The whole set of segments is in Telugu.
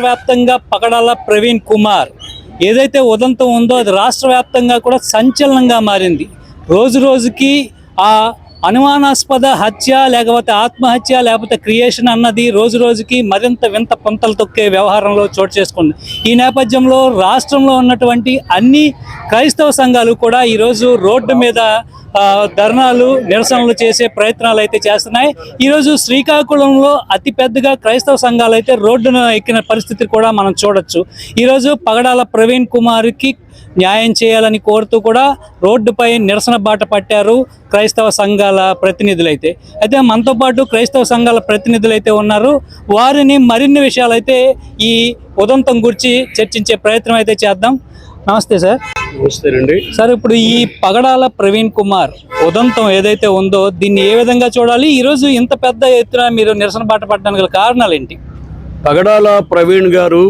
రాష్ట్ర వ్యాప్తంగా పగడాల ప్రవీణ్ కుమార్ ఏదైతే ఉదంతం ఉందో అది రాష్ట్ర వ్యాప్తంగా కూడా సంచలనంగా మారింది. రోజు రోజుకి ఆ అనుమానాస్పద హత్య లేకపోతే ఆత్మహత్య లేకపోతే క్రియేషన్ అన్నది రోజు రోజుకి మరింత వింత పొంతలు తొక్కే వ్యవహారంలో చోటు చేసుకుంది. ఈ నేపథ్యంలో రాష్ట్రంలో ఉన్నటువంటి అన్ని క్రైస్తవ సంఘాలు కూడా ఈరోజు రోడ్డు మీద ధర్నాలు నిరసనలు చేసే ప్రయత్నాలు అయితే చేస్తున్నాయి. ఈరోజు శ్రీకాకుళంలో అతి పెద్దగా క్రైస్తవ సంఘాలు అయితే రోడ్డును ఎక్కిన పరిస్థితి కూడా మనం చూడొచ్చు. ఈరోజు పగడాల ప్రవీణ్ కుమార్కి న్యాయం చేయాలని కోరుతూ కూడా రోడ్డుపై నిరసన బాట పట్టారు క్రైస్తవ సంఘాల ప్రతినిధులైతే. అయితే మనతో పాటు క్రైస్తవ సంఘాల ప్రతినిధులు అయితే ఉన్నారు. వారిని మరిన్ని విషయాలైతే ఈ ఉదంతం గురించి చర్చించే ప్రయత్నం అయితే చేద్దాం. నమస్తే సార్. నమస్తేనండి సార్ ఇప్పుడు ఈ పగడాల ప్రవీణ్ కుమార్ ఉదంతం ఏదైతే ఉందో దీన్ని ఏ విధంగా చూడాలి? ఈరోజు ఇంత పెద్ద ఎత్తున మీరు నిరసన బాట పడడానికి గల కారణాలు ఏంటి? పగడాల ప్రవీణ్ గారు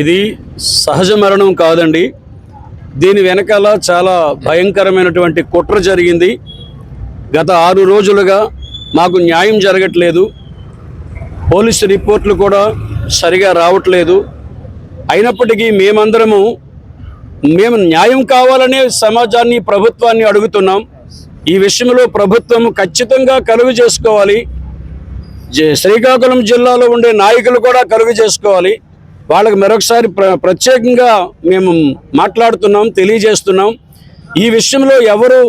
ఇది సహజ మరణం కాదండి. దీని వెనకాల చాలా భయంకరమైనటువంటి కుట్ర జరిగింది. గత ఆరు రోజులుగా మాకు న్యాయం జరగట్లేదు. పోలీసు రిపోర్ట్లు కూడా సరిగా రావట్లేదు. అయినప్పటికీ మేమందరము మేము న్యాయం కావాలనే సమాజాన్ని ప్రభుత్వాన్ని అడుగుతున్నాం. ఈ విషయంలో ప్రభుత్వం ఖచ్చితంగా కలుగు చేసుకోవాలి. శ్రీకాకుళం జిల్లాలో ఉండే నాయకులు కూడా కలుగు చేసుకోవాలి. వాళ్ళకి మరొకసారి ప్ర ప్రత్యేకంగా మేము మాట్లాడుతున్నాం తెలియజేస్తున్నాం. ఈ విషయంలో ఎవరు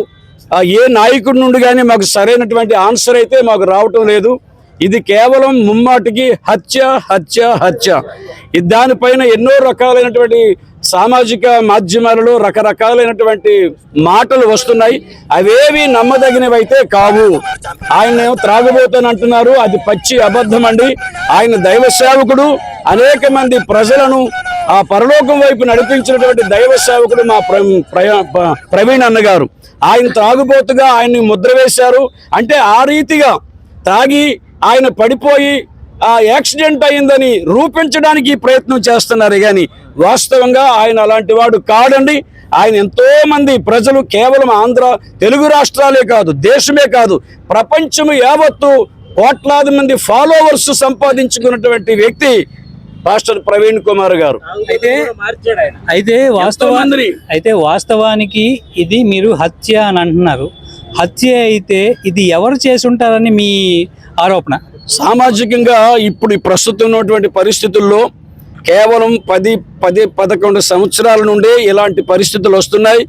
ఏ నాయకుడి నుండి కానీ మాకు సరైనటువంటి ఆన్సర్ అయితే మాకు రావటం లేదు. ఇది కేవలం ముమ్మాటికి హత్య హత్య హత్య. ఇది దానిపైన ఎన్నో రకాలైనటువంటి సామాజిక మాధ్యమాలలో రకరకాలైనటువంటి మాటలు వస్తున్నాయి. అవేవి నమ్మదగినవైతే కావు. ఆయన ఏమో త్రాగబోతానంటున్నారు. అది పచ్చి అబద్ధం అండి ఆయన దైవ సేవకుడు అనేక మంది ప్రజలను ఆ పరలోకం వైపు నడిపించినటువంటి దైవ సేవకుడు మా ప్ర ప్రవీణ్ అన్నగారు. ఆయన త్రాగుబోతుగా ఆయన్ని ముద్ర వేశారు. అంటే ఆ రీతిగా తాగి ఆయన పడిపోయి ఆ యాక్సిడెంట్ అయిందని రూపించడానికి ప్రయత్నం చేస్తున్నారు. కానీ వాస్తవంగా ఆయన అలాంటి వాడు కాడండి. ఆయన ఎంతో మంది ప్రజలు కేవలం ఆంధ్ర తెలుగు రాష్ట్రాలే కాదు దేశమే కాదు ప్రపంచము యావత్తు కోట్లాది మంది ఫాలోవర్స్ సంపాదించుకున్నటువంటి వ్యక్తి పాస్టర్ ప్రవీణ్ కుమార్ గారు. అయితే అయితే వాస్తవానికి మందిని. అయితే వాస్తవానికి ఇది మీరు హత్య అని అంటున్నారు. హత్య అయితే ఇది ఎవరు చేసి ఉంటారని మీ ఆరోపణ. సామాజికంగా ఇప్పుడు ఈ ప్రస్తుతం ఉన్నటువంటి పరిస్థితుల్లో కేవలం పది పది పదకొండు సంవత్సరాల నుండే ఇలాంటి పరిస్థితులు వస్తున్నాయి.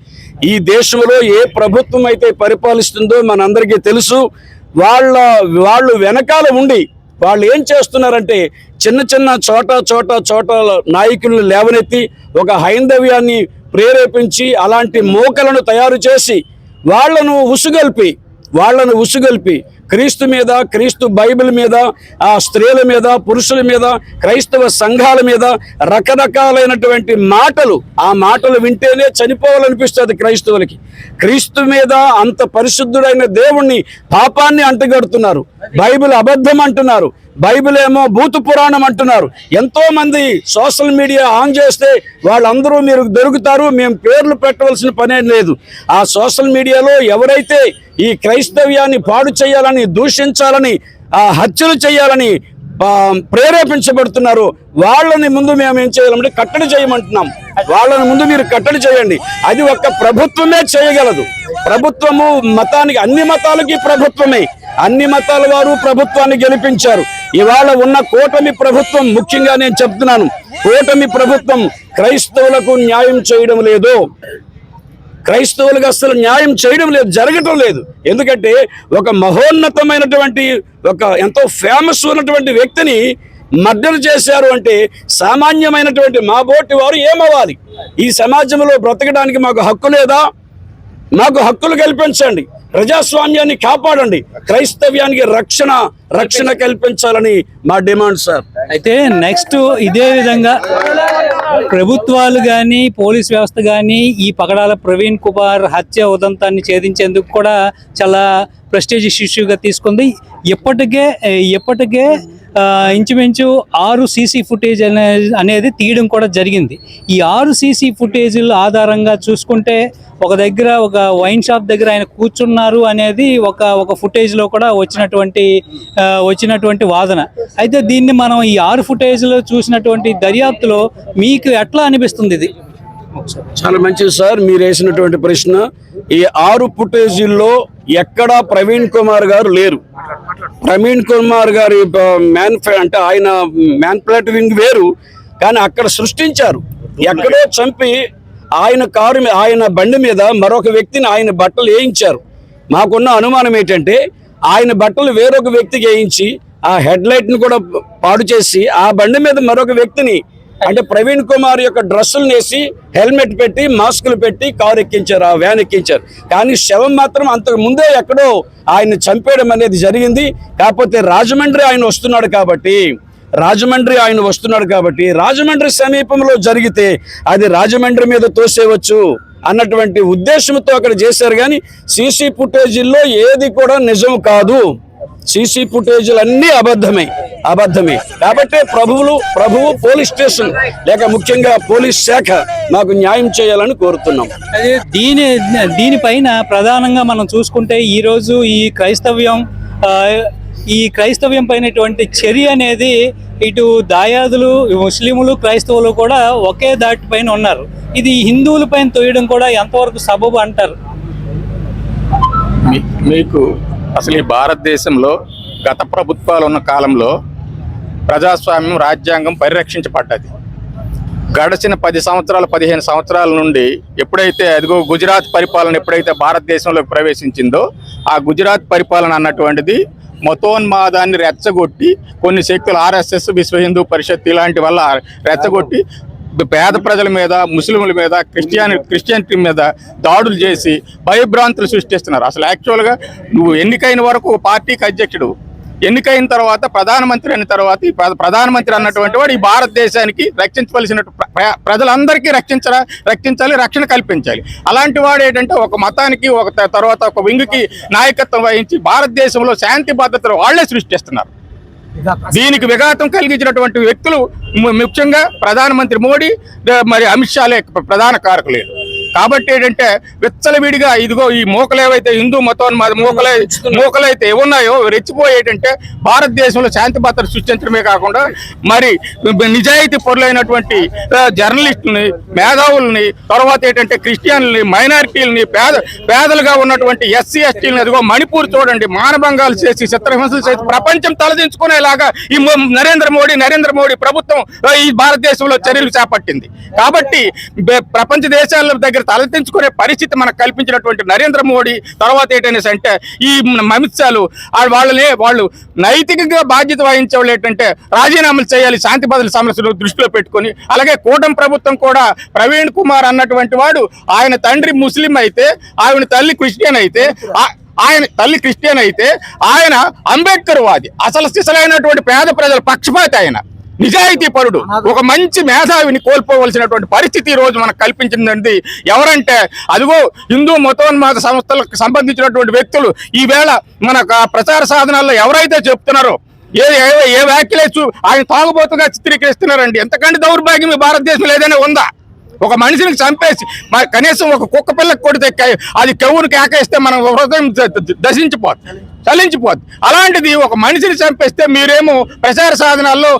ఈ దేశంలో ఏ ప్రభుత్వం అయితే పరిపాలిస్తుందో మనందరికీ తెలుసు. వాళ్ళ వాళ్ళు వెనకాల ఉండి వాళ్ళు ఏం చేస్తున్నారంటే చిన్న చిన్న చోట చోట చోట నాయకులను లేవనెత్తి ఒక హైందవ్యాన్ని ప్రేరేపించి అలాంటి మూకలను తయారు చేసి వాళ్ళను ఉసుగొల్పి వాళ్ళను ఉసుగొల్పి క్రీస్తు మీద క్రీస్తు బైబిల్ మీద ఆ స్త్రీల మీద పురుషుల మీద క్రైస్తవ సంఘాల మీద రకరకాలైనటువంటి మాటలు ఆ మాటలు వింటేనే చనిపోవాలనిపిస్తుంది క్రైస్తవులకి. క్రీస్తు మీద అంత పరిశుద్ధుడైన దేవుణ్ణి పాపాన్ని అంటగడుతున్నారు. బైబిల్ అబద్ధం అంటున్నారు. బైబిల్ ఏమో భూత పురాణం అంటున్నారు. ఎంతో మంది సోషల్ మీడియా ఆన్ చేస్తే వాళ్ళందరూ మీరు దొరుకుతారు మేము పేర్లు పెట్టవలసిన పనే లేదు. ఆ సోషల్ మీడియాలో ఎవరైతే ఈ క్రైస్తవ్యాన్ని పాడు చేయాలని దూషించాలని హత్యలు చేయాలని ప్రేరేపించబడుతున్నారు. వాళ్ళని ముందు మేము ఏం చేయాలంటే కట్టడి చేయమంటున్నాం. వాళ్ళని ముందు మీరు కట్టడి చేయండి. అది ఒక్క ప్రభుత్వమే చేయగలదు. ప్రభుత్వము మతానికి అన్ని మతాలకి ప్రభుత్వమే. అన్ని మతాల వారు ప్రభుత్వాన్ని గెలిపించారు. ఇవాళ ఉన్న కూటమి ప్రభుత్వం ముఖ్యంగా నేను చెప్తున్నాను కూటమి ప్రభుత్వం క్రైస్తవులకు న్యాయం చేయడం లేదు. క్రైస్తవులకు అసలు న్యాయం చేయడం లేదు జరగటం లేదు. ఎందుకంటే ఒక మహోన్నతమైనటువంటి ఒక ఎంతో ఫేమస్ ఉన్నటువంటి వ్యక్తిని మర్డర్ చేశారు అంటే సామాన్యమైనటువంటి మా బోటి వారు ఏమవ్వాలి? ఈ సమాజంలో బ్రతకడానికి మాకు హక్కు లేదా? మాకు హక్కులు కల్పించండి. ప్రజాస్వామ్యాన్ని కాపాడండి. క్రైస్తవ్యానికి రక్షణ రక్షణ కల్పించాలని మా డిమాండ్ సార్. అయితే నెక్స్ట్ ఇదే విధంగా ప్రభుత్వాలు కానీ పోలీస్ వ్యవస్థ కానీ ఈ పగడాల ప్రవీణ్ కుమార్ హత్య ఉదంతాన్ని ఛేదించేందుకు కూడా చాలా ప్రెస్టేజ్ ఇష్యూగా తీసుకుంది. ఇప్పటికే ఇప్పటికే ఇంచుమించు ఆరు సీసీ ఫుటేజ్ అనే అనేది తీయడం కూడా జరిగింది. ఈ ఆరు సీసీ ఫుటేజీల ఆధారంగా చూసుకుంటే ఒక దగ్గర ఒక వైన్ షాప్ దగ్గర ఆయన కూర్చున్నారు అనేది ఒక ఒక ఫుటేజ్లో కూడా వచ్చినటువంటి వచ్చినటువంటి వాదన. అయితే దీన్ని మనం ఈ ఆరు ఫుటేజ్లో చూసినటువంటి దర్యాప్తులో మీకు ఎట్లా అనిపిస్తుంది ఇది? చాలా మంచిది సార్ మీరు వేసినటువంటి ప్రశ్న. ఈ ఆరు ఫుటేజీల్లో ఎక్కడా ప్రవీణ్ కుమార్ గారు లేరు. ప్రవీణ్ కుమార్ గారి మ్యాన్ అంటే ఆయన మ్యాన్ వింగ్ వేరు కానీ అక్కడ సృష్టించారు. ఎక్కడో చంపి ఆయన కారు ఆయన బండి మీద మరొక వ్యక్తిని ఆయన బట్టలు వేయించారు. మాకున్న అనుమానం ఏంటంటే ఆయన బట్టలు వేరొక వ్యక్తికి వేయించి ఆ హెడ్ లైట్ని కూడా పాడు చేసి ఆ బండి మీద మరొక వ్యక్తిని అంటే ప్రవీణ్ కుమార్ యొక్క డ్రెస్సులు వేసి హెల్మెట్ పెట్టి మాస్కులు పెట్టి కారు ఎక్కించారు ఆ వ్యాన్ ఎక్కించారు. కానీ శవం మాత్రం అంతకు ముందే ఎక్కడో ఆయన చంపేయడం అనేది జరిగింది. కాకపోతే రాజమండ్రి ఆయన వస్తున్నాడు కాబట్టి రాజమండ్రి ఆయన వస్తున్నాడు కాబట్టి రాజమండ్రి సమీపంలో జరిగితే అది రాజమండ్రి మీద తోసేయవచ్చు అన్నటువంటి ఉద్దేశంతో అక్కడ చేశారు. కానీ సీసీ ఫుటేజీల్లో ఏది కూడా నిజం కాదు. సీసీ ఫుటేజీలు అన్నీ అబద్ధమే. అబద్ధమే. కాబట్టి ప్రభువులు ప్రభువు పోలీస్ స్టేషన్ లేక ముఖ్యంగా పోలీస్ శాఖ మాకు న్యాయం చేయాలని కోరుతున్నాం. అదే దీని దీనిపైన ప్రధానంగా మనం చూసుకుంటే ఈరోజు ఈ క్రైస్తవ్యం ఈ క్రైస్తవ్యం పైనటువంటి చర్య అనేది ఇటు దాయాదులు ముస్లింలు క్రైస్తవులు కూడా ఒకే దాటి పైన ఉన్నారు. ఇది హిందువుల పైన తోయడం కూడా ఎంతవరకు సబబు అంటారు? మీకు అసలు ఈ భారతదేశంలో గత ప్రభుత్వాలు ఉన్న కాలంలో ప్రజాస్వామ్యం రాజ్యాంగం పరిరక్షించబడ్డది. గడిచిన పది సంవత్సరాలు పదిహేను సంవత్సరాల నుండి ఎప్పుడైతే అదిగో గుజరాత్ పరిపాలన ఎప్పుడైతే భారతదేశంలోకి ప్రవేశించిందో ఆ గుజరాత్ పరిపాలన అన్నటువంటిది మతోన్మాదాన్ని రెచ్చగొట్టి కొన్ని శక్తులు ఆర్ఎస్ఎస్ విశ్వ హిందూ పరిషత్ ఇలాంటి వల్ల రెచ్చగొట్టి పేద ప్రజల మీద ముస్లింల మీద క్రిస్టియాని క్రిస్టియానిటీ మీద దాడులు చేసి భయభ్రాంతులు సృష్టిస్తున్నారు. అసలు యాక్చువల్గా నువ్వు ఎన్నికైన వరకు ఒక పార్టీకి అధ్యక్షుడు ఎన్నికైన తర్వాత ప్రధానమంత్రి అయిన తర్వాత ఈ ప్ర- ప్రధానమంత్రి అన్నటువంటి వాడు ఈ భారతదేశానికి రక్షించవలసిన ప్ర- ప్ర- ప్రజలందరికీ రక్షించరా రక్షించాలి రక్షణ కల్పించాలి. అలాంటి వాడు ఏంటంటే ఒక మతానికి ఒక తర్వాత ఒక వింగుకి నాయకత్వం వహించి భారతదేశంలో శాంతి భద్రతలు వాళ్ళే సృష్టిస్తున్నారు. దీనికి విఘాతం కలిగించినటువంటి వ్యక్తులు ముఖ్యంగా ప్రధానమంత్రి మోడీ మరి అమిత్ షాలే ప్రధాన కారకులు కాబట్టి ఏంటంటే విచ్చలవిడిగా ఇదిగో ఈ మూకలు ఏవైతే హిందూ మతోన్మాద మూకలై మూకలైతే ఉన్నాయో రెచ్చిపోయేటంటే భారతదేశంలో శాంతి భద్రత సృష్టించడమే కాకుండా మరి నిజాయితీ పరులైనటువంటి ఆ, జర్నలిస్టుల్ని మేధావుల్ని తర్వాత ఏంటంటే క్రిస్టియన్లని మైనారిటీలని పేద పేదలుగా ఉన్నటువంటి ఎస్సీ ఎస్టీలని అదిగో మణిపూర్ చూడండి మానభంగాలు చేసి చిత్రహింసలు చేసి ప్రపంచం తలదించుకునేలాగా ఈ నరేంద్ర మోడీ నరేంద్ర మోడీ ప్రభుత్వం ఈ భారతదేశంలో చర్యలు చేపట్టింది. కాబట్టి ప్రపంచ దేశాల దగ్గర తలదించుకునే పరిస్థితి మనకు కల్పించినటువంటి నరేంద్ర మోడీ తర్వాత ఏంటనేసి అంటే ఈ అమిత్ షాలు వాళ్ళనే వాళ్ళు నైతికంగా బాధ్యత వహించే వాళ్ళు ఏంటంటే రాజీనామాలు చేయాలి శాంతి భద్రత సమస్యలు దృష్టిలో పెట్టుకొని అలాగే కూటమి ప్రభుత్వం కూడా ప్రవీణ్ కుమార్ అన్నటువంటి వాడు ఆయన తండ్రి ముస్లిం అయితే ఆయన తల్లి క్రిస్టియన్ అయితే ఆ- ఆయన తల్లి క్రిస్టియన్ అయితే ఆయన అంబేద్కర్ వాది అసలు సిసలైనటువంటి పేద ప్రజల పక్షపాతి ఆయన. నిజాయితీ పరుడు. ఒక మంచి మేధావిని కోల్పోవలసినటువంటి పరిస్థితి ఈ రోజు మనకు కల్పించిందండి. ఎవరంటే అదిగో హిందూ మతోన్మాద సంస్థలకు సంబంధించినటువంటి వ్యక్తులు ఈవేళ మన ప్రచార సాధనాల్లో ఎవరైతే చెప్తున్నారో ఏ ఏ- ఏ వ్యాఖ్యలే చూ ఆయన తాగుబోతుగా చిత్రీకరిస్తున్నారండి. ఎంతకంటే దౌర్భాగ్యం భారతదేశంలో ఏదైనా ఉందా? ఒక మనిషిని చంపేసి కనీసం ఒక కుక్క పిల్లకి కొడితే అది కెవ్వును కేకేస్తే మనం హృదయం ద- ద- దశించిపోద్ది చలించిపోద్ది. అలాంటిది ఒక మనిషిని చంపేస్తే మీరేమో ప్రచార సాధనాల్లో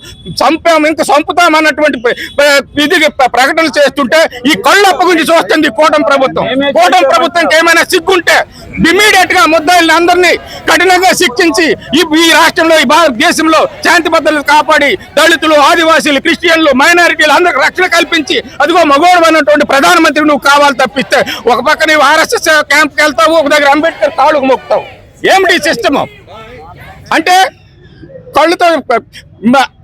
చంపాము ఇంకా చంపుతాం అన్నటువంటి ఇది ప్ర- ప్రకటనలు చేస్తుంటే ఈ కళ్ళు అప్పగుంచి చూస్తుంది కూటమి ప్రభుత్వం. కూటమి ప్రభుత్వంకి ఏమైనా సిగ్గుంటే ఇమీడియట్గా ముద్దాయిల్ని అందరినీ కఠినంగా శిక్షించి ఈ రాష్ట్రంలో ఈ భారతదేశంలో శాంతి భద్రతలు కాపాడి దళితులు ఆదివాసీలు క్రిస్టియన్లు మైనారిటీలు అందరికి రక్షణ కల్పించి అదిగో మగోడు అన్నటువంటి ప్రధానమంత్రి నువ్వు కావాలి తప్పిస్తే ఒక పక్క నీవు ఆర్ఎస్ఎస్ క్యాంప్కి వెళ్తావు ఒక దగ్గర అంబేద్కర్ కాళ్ళకు మొక్కుతావు. ఏమిటి సిస్టమ్? అంటే కళ్ళుతో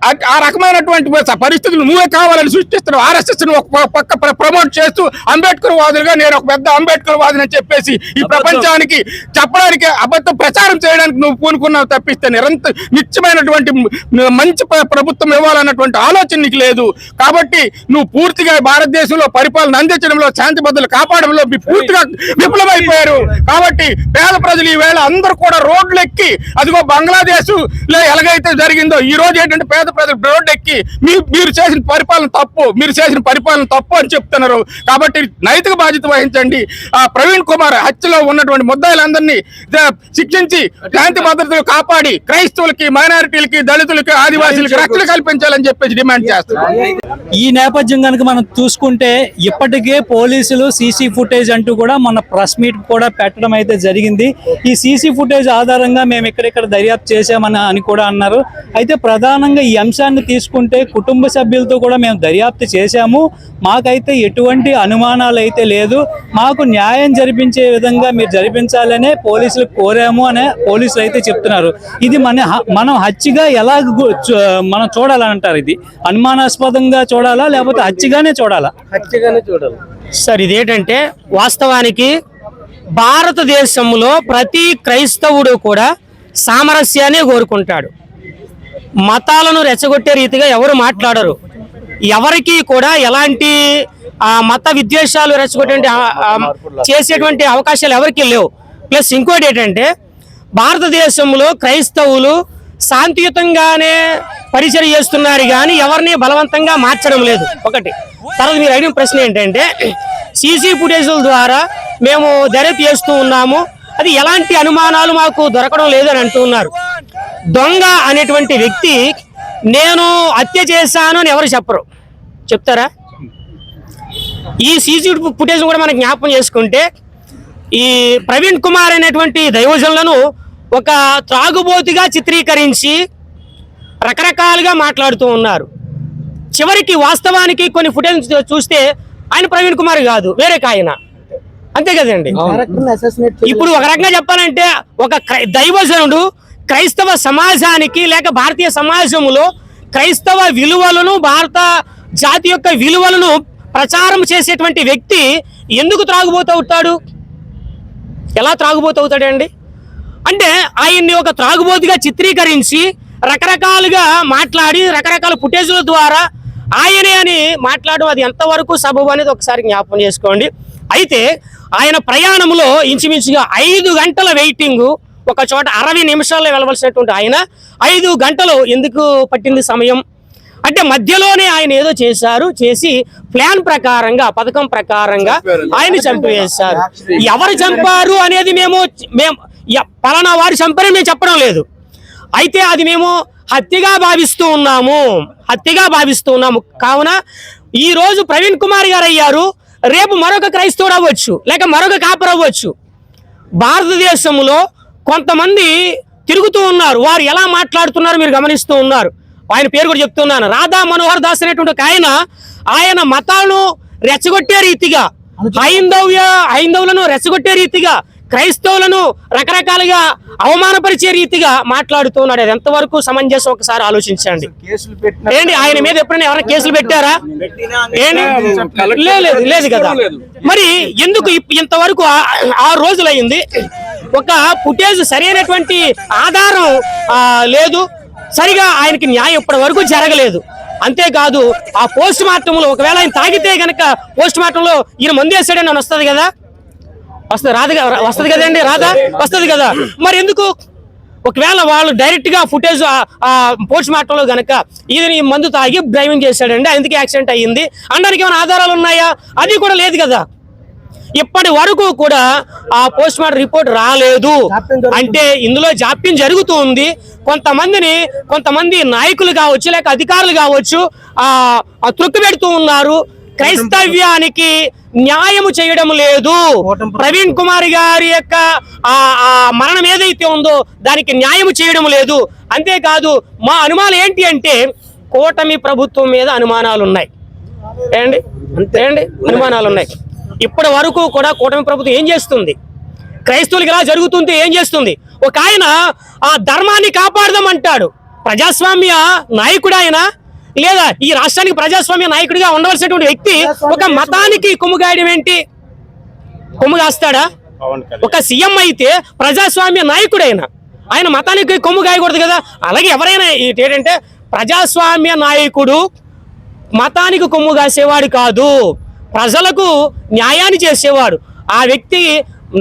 ఆ- రకమైనటువంటి పరిస్థితులు నువ్వే కావాలని సృష్టిస్తున్నావు. ఆర్ఎస్ఎస్ ఒక ప- పక్క ప్ర- ప్రమోట్ చేస్తూ అంబేద్కర్ వాదులుగా నేను ఒక పెద్ద అంబేద్కర్ వాదిని అని చెప్పేసి ఈ ప్రపంచానికి చెప్పడానికి అబద్ధం ప్రచారం చేయడానికి నువ్వు పూనుకున్నావు తప్పిస్తే నిరంతర నిత్యమైనటువంటి మంచి ప్ర- ప్రభుత్వం ఇవ్వాలన్నటువంటి ఆలోచన నీకు లేదు. కాబట్టి నువ్వు పూర్తిగా భారతదేశంలో పరిపాలన అందించడంలో శాంతి భద్రతలు కాపాడంలో పూర్తిగా విఫలమైపోయారు. కాబట్టి పేద ప్రజలు ఈ వేళ అందరూ కూడా రోడ్లు ఎక్కి అదిగో బంగ్లాదేశ్లో ఎలాగైతే జరిగిందో ఈ రోజు ఏంటంటే పేద ప్రజలు రోడ్డు ఎక్కి మీరు చేసిన పరిపాలన తప్పు మీరు చేసిన పరిపాలన తప్పు అని చెప్తున్నారు. కాబట్టి నైతిక బాధ్యత వహించండి. ఆ ప్రవీణ్ కుమార్ హత్యలో ఉన్నటువంటి ముద్దాయిలందరినీ శిక్షించి శాంతి భద్రతలు కాపాడి క్రైస్తవులకి మైనారిటీలకి దళితులకి ఆదివాసీలకి రక్షణ కల్పించాలని చెప్పేసి డిమాండ్ చేస్తున్నారు. ఈ నేపథ్యం కనుక మనం చూసుకుంటే ఇప్పటికే పోలీసులు సీసీ ఫుటేజ్ అంటూ కూడా మన ప్రెస్ మీట్ కూడా పెట్టడం అయితే జరిగింది. ఈ సీసీ ఫుటేజ్ ఆధారంగా మేము ఇక్కడిక్కడ దర్యాప్తు చేశామని అని కూడా అన్నారు. అయితే ప్రధానంగా ఈ అంశాన్ని తీసుకుంటే కుటుంబ సభ్యులతో కూడా మేము దర్యాప్తు చేశాము. మాకైతే ఎటువంటి అనుమానాలు అయితే లేదు. మాకు న్యాయం జరిపించే విధంగా మీరు జరిపించాలనే పోలీసులు కోరాము అనే పోలీసులు అయితే చెప్తున్నారు. ఇది మన మనం హత్యగా ఎలా మనం చూడాలంటారు ఇది? అనుమానాస్పదంగా చూడాలా లేకపోతే హత్యగానే చూడాలా. సార్ ఇదేంటంటే వాస్తవానికి భారతదేశంలో ప్రతి క్రైస్తవుడు కూడా సామరస్యాన్ని కోరుకుంటాడు. మతాలను రెచ్చగొట్టే రీతిగా ఎవరు మాట్లాడరు. ఎవరికి కూడా ఎలాంటి మత విద్వేషాలు రెచ్చగొట్టే చేసేటువంటి అవకాశాలు ఎవరికి లేవు. ప్లస్ ఇంకోటి ఏంటంటే భారతదేశంలో క్రైస్తవులు శాంతియుతంగానే పరిచయం చేస్తున్నారు కానీ ఎవరిని బలవంతంగా మార్చడం లేదు. ఒకటి. తర్వాత మీరు అడిగిన ప్రశ్న ఏంటంటే సీసీ ఫుటేజ్ల ద్వారా మేము దర్యాప్తు చేస్తూ ఉన్నాము. అది ఎలాంటి అనుమానాలు మాకు దొరకడం లేదని అంటున్నారు. దొంగ అనేటువంటి వ్యక్తి నేను హత్య చేశాను అని ఎవరు చెప్పరు. చెప్తారా? ఈ సీసీ ఫుటేజ్ కూడా మనం జ్ఞాపకం చేసుకుంటే ఈ ప్రవీణ్ కుమార్ అనేటువంటి దైవజనులను ఒక త్రాగుబోతుగా చిత్రీకరించి రకరకాలుగా మాట్లాడుతూ ఉన్నారు. చివరికి వాస్తవానికి కొన్ని ఫుటేజ్ చూస్తే ఆయన ప్రవీణ్ కుమార్ కాదు వేరే ఆయన. అంతే కదండి. ఇప్పుడు ఒక రకంగా చెప్పాలంటే ఒక దైవజనుడు క్రైస్తవ సమాజానికి లేక భారతీయ సమాజంలో క్రైస్తవ విలువలను భారత జాతి యొక్క విలువలను ప్రచారం చేసేటువంటి వ్యక్తి ఎందుకు త్రాగుబోతవుతాడు? ఎలా త్రాగుబోతవుతాడండి? అంటే ఆయన్ని ఒక త్రాగుబోతుగా చిత్రీకరించి రకరకాలుగా మాట్లాడి రకరకాల ఫుటేజ్ల ద్వారా ఆయనే అని మాట్లాడడం అది ఎంతవరకు సబబు అనేది ఒకసారి జ్ఞాపకం చేసుకోండి. అయితే ఆయన ప్రయాణంలో ఇంచుమించుగా ఐదు గంటల వెయిటింగ్ ఒక చోట అరవై నిమిషాల్లో వెళ్ళవలసినటువంటి ఆయన ఐదు గంటలు ఎందుకు పట్టింది సమయం? అంటే మధ్యలోనే ఆయన ఏదో చేశారు చేసి ప్లాన్ ప్రకారంగా పథకం ప్రకారంగా ఆయన చంపివేశారు ఎవరు చంపారు? అనేది మేము మేము పలానా వారు చంపారని మేము చెప్పడం లేదు. అయితే అది మేము హత్యగా భావిస్తూ ఉన్నాము. హత్యగా భావిస్తూ ఉన్నాము. కావున ఈ రోజు ప్రవీణ్ కుమార్ గారు అయ్యారు రేపు మరొక క్రైస్తవుడు అవ్వచ్చు లేక మరొక కాపర్ అవ్వచ్చు. భారతదేశంలో కొంతమంది తిరుగుతూ ఉన్నారు. వారు ఎలా మాట్లాడుతున్నారు మీరు గమనిస్తూ ఉన్నారు. ఆయన పేరు కూడా చెప్తున్నాను. రాధా మనోహర్ దాస్ అనేటువంటి ఆయన ఆయన మతాలను రెచ్చగొట్టే రీతిగా హైందవ్య హైందవులను రెచ్చగొట్టే రీతిగా క్రైస్తవులను రకరకాలుగా అవమానపరిచే రీతిగా మాట్లాడుతున్నాడు అది ఎంతవరకు సమంజసం? ఒకసారి ఆలోచించండి. ఏంటి ఆయన మీద ఎప్పుడైనా ఎవరైనా కేసులు పెట్టారా? లేదు లేదు కదా. మరి ఎందుకు ఇంతవరకు ఆ- ఆరు రోజులు అయింది ఒక ఫుటేజ్ సరైనటువంటి ఆధారం లేదు. సరిగా ఆయనకి న్యాయం ఇప్పటి వరకు జరగలేదు. అంతేకాదు ఆ పోస్ట్ మార్టంలో ఒకవేళ ఆయన తాగితే గనక పోస్ట్ మార్టంలో ఈయన మందు వేసాడని అని వస్తుంది కదా? వస్తుంది రాదు కదా వస్తుంది కదండి రాదా? వస్తుంది కదా. మరి ఎందుకు? ఒకవేళ వాళ్ళు డైరెక్ట్గా ఫుటేజ్ పోస్ట్ మార్టంలో గనక ఈయన ఈ మందు తాగి డ్రైవింగ్ చేశాడండి అందుకే యాక్సిడెంట్ అయ్యింది. అనడానికి ఏమైనా ఆధారాలు ఉన్నాయా? అది కూడా లేదు కదా. ఇప్పటి వరకు కూడా ఆ పోస్ట్ మార్టం రిపోర్ట్ రాలేదు. అంటే ఇందులో జాప్యం జరుగుతూ ఉంది కొంతమందిని కొంతమంది నాయకులు కావచ్చు లేక అధికారులు కావచ్చు ఆ త్రొక్కు పెడుతూ ఉన్నారు. క్రైస్తవ్యానికి న్యాయము చేయడం లేదు. ప్రవీణ్ కుమార్ గారి యొక్క ఆ మరణం ఏదైతే ఉందో దానికి న్యాయం చేయడం లేదు. అంతేకాదు మా అనుమానం ఏంటి అంటే కూటమి ప్రభుత్వం మీద అనుమానాలు ఉన్నాయి ఏండి ఏండి అనుమానాలు ఉన్నాయి ఇప్పటి వరకు కూడా కూటమి ప్రభుత్వం ఏం చేస్తుంది? క్రైస్తవులకి ఇలా జరుగుతుంటే ఏం చేస్తుంది? ఒక ఆయన ఆ ధర్మాన్ని కాపాడదామంటాడు. ప్రజాస్వామ్య నాయకుడు ఆయన లేదా ఈ రాష్ట్రానికి ప్రజాస్వామ్య నాయకుడిగా ఉండవలసినటువంటి వ్యక్తి ఒక మతానికి కొమ్ముగాయడం ఏంటి? కొమ్ము కాస్తాడా ఒక సీఎం అయితే ప్రజాస్వామ్య నాయకుడైన ఆయన మతానికి కొమ్ము గాయకూడదు కదా? అలాగే ఎవరైనా ఏంటంటే ప్రజాస్వామ్య నాయకుడు మతానికి కొమ్ము కాసేవాడు కాదు ప్రజలకు న్యాయాన్ని చేసేవాడు. ఆ వ్యక్తి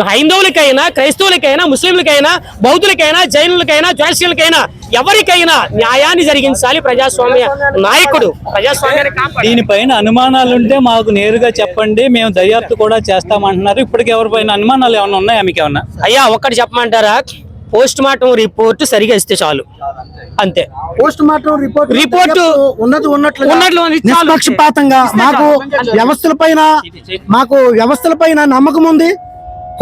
హైందవులకైనా క్రైస్తవులకైనా ముస్లింలకైనా బౌద్ధులకైనా జైనులకైనా జోషియులకైనా ఎవరికైనా న్యాయాన్ని జరిగించాలి ప్రజాస్వామ్య నాయకుడు ప్రజాస్వామ్యాన్ని. దీనిపైన అనుమానాలు ఉంటే మాకు నేరుగా చెప్పండి మేము దర్యాప్తు కూడా చేస్తామంటున్నారు. ఇప్పటికి ఎవరిపైన అనుమానాలు ఏమైనా ఉన్నాయా మీకు ఏమన్నా అయ్యా ఒక్కటి చెప్పమంటారా? పోస్ట్ మార్టం రిపోర్ట్ సరిగా ఇస్తే చాలు. అంతే. పోస్ట్ మార్టం రిపోర్ట్ రిపోర్టు ఉన్నది ఉన్నట్లు ఉన్నట్లు. నిష్పక్షపాతంగా మాకు వ్యవస్థల పైన మాకు వ్యవస్థల పైన నమ్మకం ఉంది.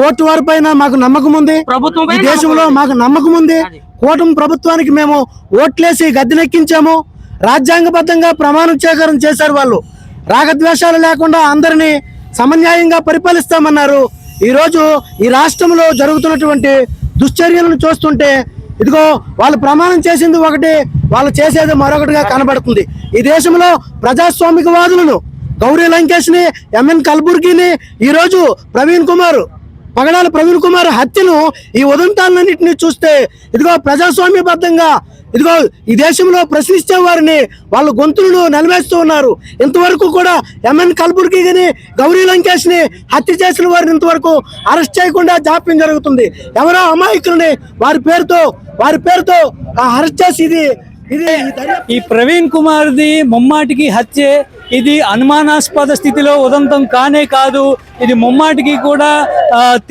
కోర్టు వారి పైన మాకు నమ్మకం ఉంది. ప్రభుత్వం దేశంలో మాకు నమ్మకం ఉంది. కూటమి ప్రభుత్వానికి మేము ఓట్లేసి గద్దెనెక్కించాము. రాజ్యాంగబద్ధంగా ప్రమాణ స్వీకారం చేశారు వాళ్ళు. రాగద్వేషాలు లేకుండా అందరినీ సమన్యాయంగా పరిపాలిస్తామన్నారు. ఈ రోజు ఈ రాష్ట్రంలో జరుగుతున్నటువంటి దుశ్చర్యలను చూస్తుంటే ఇదిగో వాళ్ళు ప్రమాణం చేసింది ఒకటి వాళ్ళు చేసేది మరొకటిగా కనబడుతుంది. ఈ దేశంలో ప్రజాస్వామికవాదులను గౌరీ లంకేష్ని ఎంఎన్ కల్బుర్గిని ఈ రోజు ప్రవీణ్ కుమార్ పగడాల ప్రవీణ్ కుమార్ హత్యను ఈ ఉదంతాలన్నింటినీ చూస్తే ఇదిగో ప్రజాస్వామ్యబద్ధంగా ఇదిగో ఈ దేశంలో ప్రశ్నించే వారిని వాళ్ళ గొంతులను నిలవేస్తూ ఉన్నారు. ఇంతవరకు కూడా ఎంఎన్ కల్బుర్గి కానీ గౌరీ లంకేష్ని హత్య చేసిన వారిని ఇంతవరకు అరెస్ట్ చేయకుండా జాప్యం జరుగుతుంది. ఎవరో అమాయకుల్ని వారి పేరుతో వారి పేరుతో ఆ అరెస్ట్ చేసి ఇది ఇది ఈ ప్రవీణ్ కుమార్ది ముమ్మాటికి హత్య. ఇది అనుమానాస్పద స్థితిలో ఉదంతం కానే కాదు. ఇది ముమ్మాటికి కూడా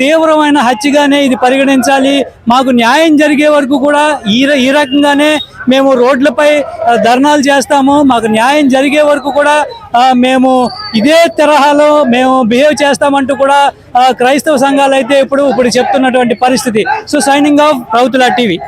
తీవ్రమైన హత్యగానే ఇది పరిగణించాలి. మాకు న్యాయం జరిగే వరకు కూడా ఈ ఈ రకంగానే మేము రోడ్లపై ధర్నాలు చేస్తాము. మాకు న్యాయం జరిగే వరకు కూడా మేము ఇదే తరహాలో మేము బిహేవ్ చేస్తామంటూ కూడా క్రైస్తవ సంఘాలు అయితే ఇప్పుడు ఇప్పుడు చెప్తున్నటువంటి పరిస్థితి. So signing off Rauthula TV.